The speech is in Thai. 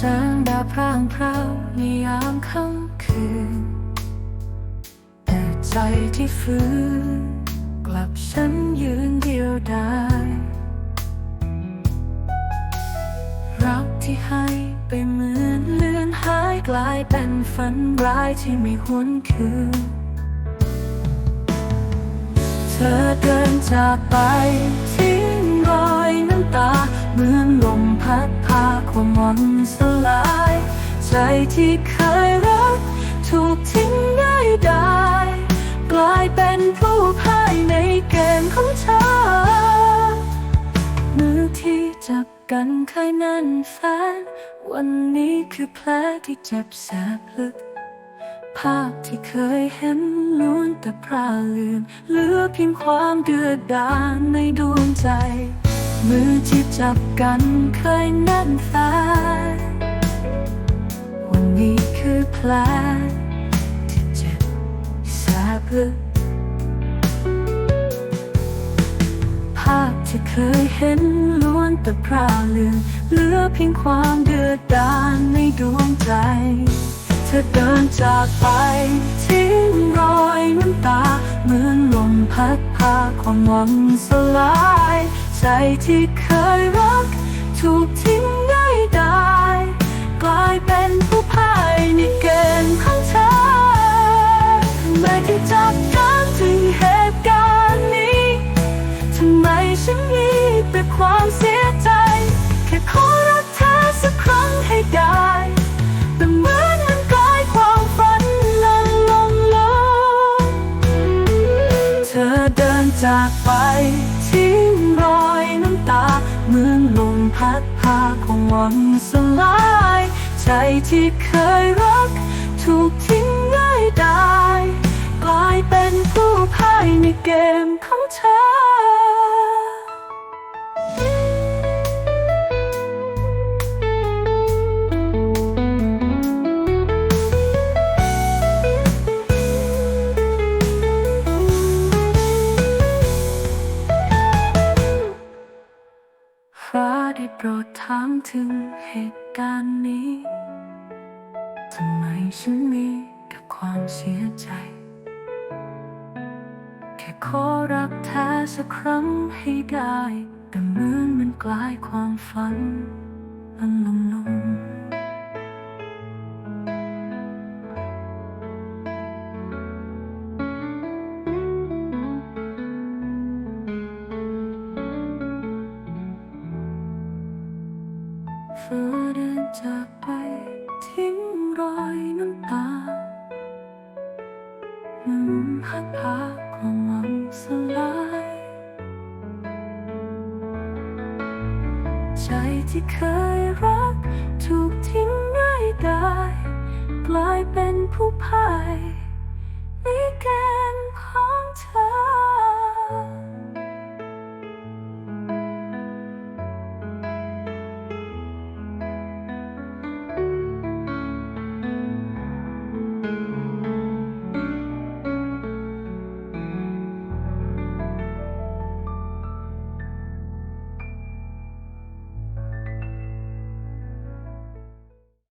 แสงดาวพร่างพราวในยามค่ำคืน แต่ใจที่ฟื้นกลับฉันยืนเดียวดายรักที่ให้ไปเหมือนเลือนหายกลายเป็นฝันร้ายที่ไม่หวนคืน เธอเดินจากไปทิ้งรอยน้ำตาเหมือนลมพัด ความหวังสลาย ใจที่เคยรัก ถูกทิ้งง่ายดายกลายเป็นผู้พ่ายในเกมของเธอมือที่จับกันเคยแน่นแฟน วันนี้คือแผลที่เจ็บแสบลึกภาพที่เคยเห็นล้วนแต่พราลืมเหลือเพียงความเดือดดาลในดวงใจ มือที่จับกันเคยแน่นแฟนวันนี้คือแผลที่เจ็บแสบลึกภาพที่เคยเห็นล้วนแต่พร่าลืมเหลือเพียงความเดือดดาลในดวงใจ เธอเดินจากไปทิ้งรอยน้ำตา เหมือนลมพัดพาความหวังสลาย ใจที่เคยรักถูกที่ ดินจากไป ทิ้งรอยน้ำตา เหมือนลมพัดพาความหวังสลาย ใจที่เคยรัก ถูกทิ้งง่ายดายกลายเป็นผู้พ่ายในเกมของเธอ ได้โปรดถามถึงเหตุการณ์นี้ทำไมฉันมีแต่ความเสียใจ แค่ขอรักแท้สักครั้งให้ได้ แต่เหมือนมันกลายความฝันอันลมลง จากไปทิ้งรอยน้ำตาน้ำพัดพาความหวังสลาย ใจที่เคยรัก ถูกทิ้งง่ายได้กลายเป็นผู้พ่าย